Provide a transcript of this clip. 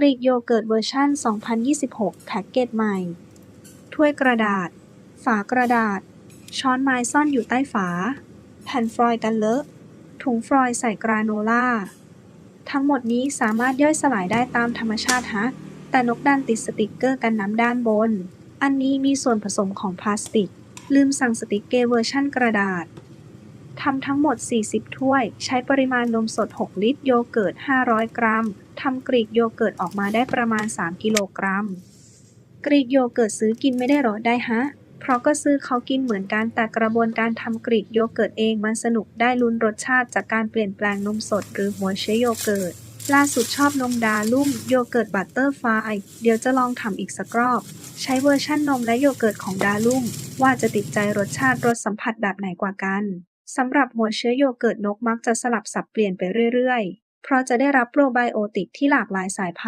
กรีกโยเกิร์ตเวอร์ชัน2026 แพ็กเกจใหม่ ถ้วยกระดาษ ฝากระดาษ ช้อนไม้ซ่อนอยู่ใต้ฝา แผ่นฟอยล์กันเลอะ ถุงฟอยล์ใส่กราโนล่า ทั้งหมดนี้สามารถย่อยสลายได้ตามธรรมชาติฮะ แต่นกดันติดสติกเกอร์กันน้ำด้านบน อันนี้มีส่วนผสมของพลาสติก ลืมสั่งสติกเกอร์เวอร์ชั่นกระดาษ ทำทั้งหมด 40 ถ้วย ใช้ปริมาณนมสด 6 ลิตร โยเกิร์ต 500 กรัม ทำกรีกโยเกิร์ตออกมาได้ประมาณ 3 กิโลกรัม กรีกโยเกิร์ตซื้อกินไม่ได้หรอได้ฮะ เพราะก็ซื้อเขากินเหมือนกัน แต่กระบวนการทำกรีกโยเกิร์ตเองมันสนุกได้ลุ้นรสชาติจากการเปลี่ยนแปลงนมสด หรือหัวเชื้อโยเกิร์ต ล่าสุดชอบนมดาลุ่มโยเกิร์ตบัตเตอร์ไฟล์เดี๋ยวจะลองทำอีกสักรอบ ใช้เวอร์ชั่นนมและโยเกิร์ตของดาลุ่มว่าจะติดใจรสชาติรสสัมผัสแบบไหนกว่ากัน สำหรับหัวเชื้อโยเกิร์ตนกมักจะสลับสับเปลี่ยนไปเรื่อย ๆ เพราะจะได้รับโปรไบโอติกที่หลากหลายสายพั